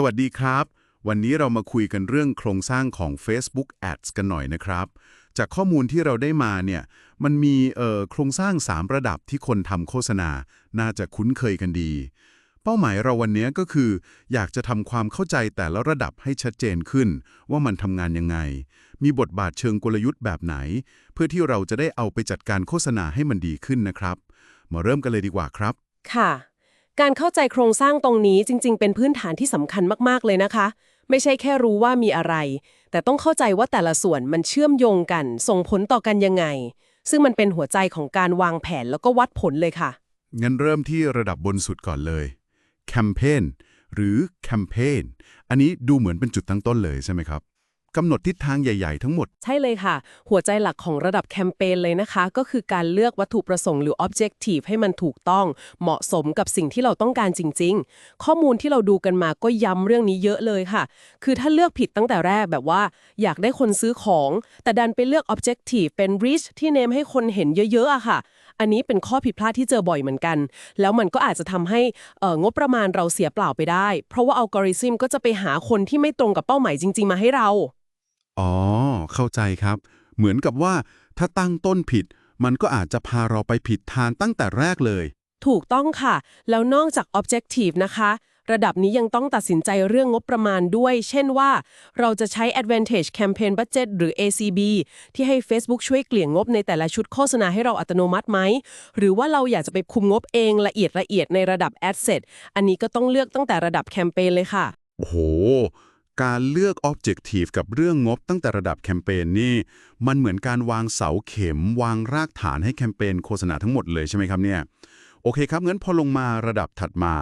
สวัสดีครับ วันนี้เรามาคุยกันเรื่องโครงสร้างของ Facebook Ads กันหน่อยนะครับ จากข้อมูลที่เราได้มาเนี่ย มันมีเอ่อโครงสร้าง 3 ระดับที่คนทำโฆษณา น่าจะคุ้นเคยกันดี เป้าหมายเราวันนี้ก็คือ อยากจะทำความเข้าใจแต่ละระดับให้ชัดเจนขึ้น ว่ามันทำงานยังไง มีบทบาทเชิงกลยุทธ์แบบไหน เพื่อที่เราจะได้เอาไปจัดการโฆษณาให้มันดีขึ้นนะครับ มาเริ่มกันเลยดีกว่าครับ ค่ะ การเข้าใจโครงสร้างตรงนี้จริง ๆ เป็นพื้นฐานที่สำคัญมากๆเลยนะคะ ไม่ใช่แค่รู้ว่ามีอะไร แต่ต้องเข้าใจว่าแต่ละส่วนมันเชื่อมโยงกัน ส่งผลต่อกันยังไง ซึ่งมันเป็นหัวใจของการวางแผนแล้วก็วัดผลเลยค่ะ งั้นเริ่มที่ระดับบนสุดก่อนเลยแคมเปญหรือแคมเปญอันนี้ดูเหมือนเป็นจุดตั้งต้นเลยใช่ไหมครับ กำหนดทิศทางใหญ่ ๆ ทั้งหมด ใช่เลยค่ะ หัวใจหลักของระดับแคมเปญเลยนะคะ ก็คือการเลือกวัตถุประสงค์หรือ objective ให้มันถูกต้อง เหมาะสมกับสิ่งที่เราต้องการจริง ๆ ข้อมูลที่เราดูกันมาก็ย้ำเรื่องนี้เยอะเลยค่ะ คือถ้าเลือกผิดตั้งแต่แรกแบบว่า อยากได้คนซื้อของ แต่ดันไปเลือก objective เป็น reach ที่เนมให้คนเห็นเยอะ ๆอะค่ะ อันนี้เป็นข้อผิดพลาดที่เจอบ่อยเหมือนกัน แล้วมันก็อาจจะทำให้เงบประมาณเราเสียเปล่าไปได้ เพราะว่าอัลกอริทึมก็จะไปหาคนที่ไม่ตรงกับเป้าหมายจริง ๆ มาให้เรา อ๋อ เข้าใจครับ เหมือนกับว่าถ้าตั้งต้นผิด มันก็อาจจะพาเราไปผิดทางตั้งแต่แรกเลย ถูกต้องค่ะ แล้วนอกจาก Objective นะคะ ระดับนี้ยังต้องตัดสินใจเรื่องงบประมาณด้วย เช่นว่า เราจะใช้ Advantage Campaign Budget หรือ ACB ที่ให้ Facebook ช่วยเกลี่ยงงบในแต่ละชุดโฆษณาให้เราอัตโนมัติไหม หรือว่าเราอยากจะไปคุมงบเองละเอียดละเอียดในระดับ Asset อันนี้ก็ต้องเลือกตั้งแต่ระดับแคมเปญเลยค่ะ โอ้โห การเลือก Objective กับเรื่องงบตั้งแต่ระดับแคมเปญนี่ มันเหมือนการวางเสาเข็ม วางรากฐานให้แคมเปญโฆษณาทั้งหมดเลยใช่ไหมครับเนี่ย โอเคครับงั้นพอลงมาระดับถัดมา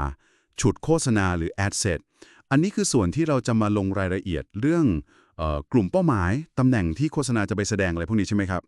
ฉุดโฆษณาหรือ Ad Set อันนี้คือส่วนที่เราจะมาลงรายละเอียดเรื่องออกลุ่มเป้าหมาย ตำแหน่งที่โฆษณาจะไปแสดงอะไรพวกนี้ใช่ไหมครับ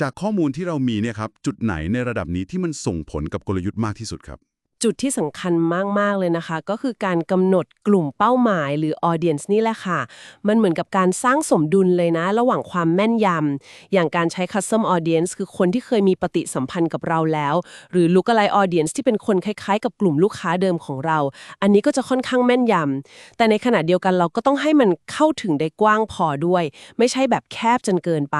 จากข้อมูลที่เรามีเนี่ยครับจุดไหนในระดับนี้ที่มันส่งผลกับกลยุทธ์มากที่สุดครับ จุดที่สำคัญมาก ๆ เลยนะคะ ก็คือการกำหนดกลุ่มเป้าหมายหรือ audience นี่แหละค่ะ มันเหมือนกับการสร้างสมดุลเลยนะ ระหว่างความแม่นยำอย่างการใช้ custom audience คือคนที่เคยมีปฏิสัมพันธ์กับเราแล้ว หรือ lookalike audience ที่เป็นคนคล้าย ๆ กับกลุ่มลูกค้าเดิมของเรา อันนี้ก็จะค่อนข้างแม่นยำแต่ในขณะเดียวกันเราก็ต้องให้มันเข้าถึงได้กว้างพอด้วย ไม่ใช่แบบแคบจนเกินไป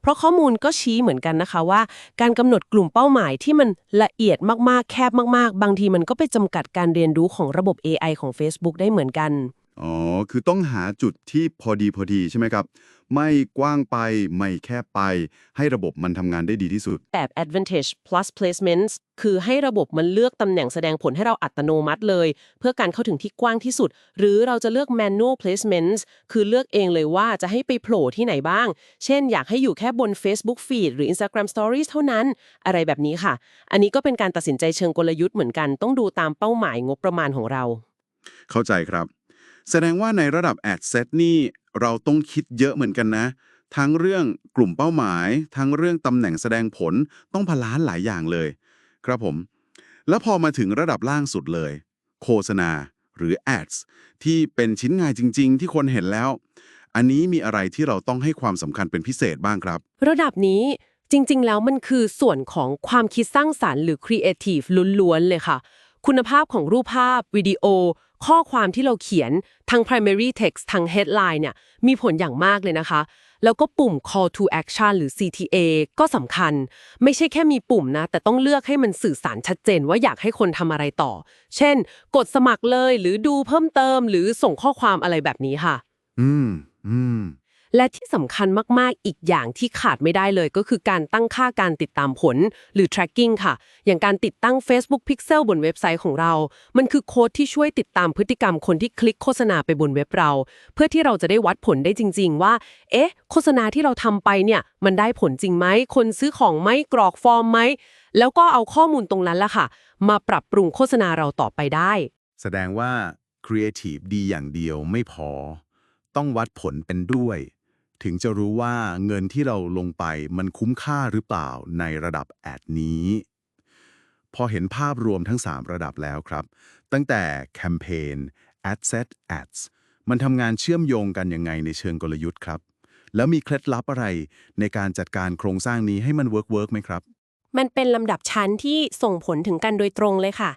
เพราะข้อมูลก็ชี้เหมือนกันนะคะว่า การกำหนดกลุ่มเป้าหมายที่มันละเอียดมากๆแคบมากๆบางางทีมันก็ไปจำกัดการเรียนรู้ของระบบ AI ของ Facebook ได้เหมือนกัน อ๋อ คือต้องหาจุดที่พอดีพอดีใช่ไหมครับ ไม่กว้างไป ไม่แคบไป ให้ระบบมันทำงานได้ดีที่สุด แบบ advantage plus placements คือให้ระบบมันเลือกตำแหน่งแสดงผลให้เราอัตโนมัติเลย เพื่อการเข้าถึงที่กว้างที่สุด หรือเราจะเลือก manual placements คือเลือกเองเลยว่าจะให้ไปโผล่ที่ไหนบ้าง เช่น อยากให้อยู่แค่บน Facebook feed หรือ Instagram Stories เท่านั้น อะไรแบบนี้ค่ะ อันนี้ก็เป็นการตัดสินใจเชิงกลยุทธ์เหมือนกัน ต้องดูตามเป้าหมายงบประมาณของเรา เข้าใจครับ แสดงว่าในระดับ Ad Set นี่เราต้องคิดเยอะเหมือนกันนะ ทั้งเรื่องกลุ่มเป้าหมาย ทั้งเรื่องตำแหน่งแสดงผลต้องพลานหลายอย่างเลย ครับผม แล้วพอมาถึงระดับล่างสุดเลย โฆษณาหรือ Ads ที่เป็นชิ้นงานจริง ๆ ที่คนเห็นแล้ว อันนี้มีอะไรที่เราต้องให้ความสำคัญเป็นพิเศษบ้างครับ ระดับนี้จริง ๆ แล้วมันคือส่วนของความคิดสร้างสารรค์หรือ Creative ล้วนๆเลยค่ะ คุณภาพของรูปภาพ วิดีโอ ข้อความที่เราเขียนทั้ง primary text ทั้ง headline เนี่ยมีผลอย่างมากเลยนะคะ แล้วก็ปุ่ม call to action หรือ CTA ก็สำคัญ ไม่ใช่แค่มีปุ่มนะ แต่ต้องเลือกให้มันสื่อสารชัดเจนว่าอยากให้คนทำอะไรต่อ เช่น กดสมัครเลยหรือดูเพิ่มเติม หรือส่งข้อความอะไรแบบนี้ค่ะ อืม อืม และที่สำคัญมากๆ อีกอย่างที่ขาดไม่ได้เลยก็คือการตั้งค่าการติดตามผลหรือ tracking ค่ะ อย่างการติดตั้ง Facebook Pixel บนเว็บไซต์ของเรา มันคือโค้ดที่ช่วยติดตามพฤติกรรมคนที่คลิกโฆษณาไปบนเว็บเรา เพื่อที่เราจะได้วัดผลได้จริง ๆ ว่า เอ๊ะ โฆษณาที่เราทำไปเนี่ย มันได้ผลจริงไหม คนซื้อของไหมกรอกฟอร์มไหม แล้วก็เอาข้อมูลตรงนั้นละค่ะ มาปรับปรุงโฆษณาเราต่อไปได้ แสดงว่า Creative ดีอย่างเดียวไม่พอ ต้องวัดผลเป็นด้วย ถึงจะรู้ว่าเงินที่เราลงไปมันคุ้มค่าหรือเปล่าในระดับแอดนี้ พอเห็นภาพรวมทั้ง 3 ระดับแล้วครับ ตั้งแต่แคมเปญ Ad Set Ads มันทำงานเชื่อมโยงกันยังไงในเชิงกลยุทธ์ครับ แล้วมีเคล็ดลับอะไรในการจัดการโครงสร้างนี้ให้มันเวิร์กเวิร์กไหมครับ มันเป็นลำดับชั้นที่ส่งผลถึงกันโดยตรงเลยค่ะ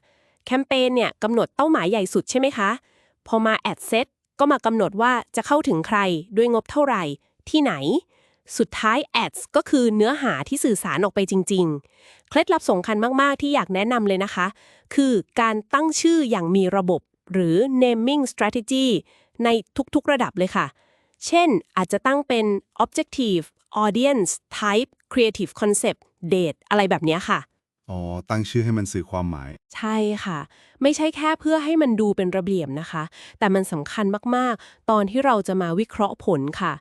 แคมเปญเนี่ยกำหนดเป้าหมายใหญ่สุดใช่ไหมคะ พอมา ad set ก็มากำหนดว่าจะเข้าถึงใครด้วยงบเท่าไหร่ ที่ไหน สุดท้าย ads ก็คือเนื้อหาที่สื่อสารออกไปจริง ๆ เคล็ดลับสำคัญมาก ๆ ที่อยากแนะนำเลยนะคะ คือการตั้งชื่ออย่างมีระบบหรือ naming strategy ในทุก ๆ ระดับเลยค่ะ เช่น อาจจะตั้งเป็น objective audience type creative concept date อะไรแบบเนี้ยค่ะ อ๋อ ตั้งชื่อให้มันสื่อความหมาย ใช่ค่ะ ไม่ใช่แค่เพื่อให้มันดูเป็นระเบียบนะคะ แต่มันสำคัญมาก ๆ ตอนที่เราจะมาวิเคราะห์ผลค่ะ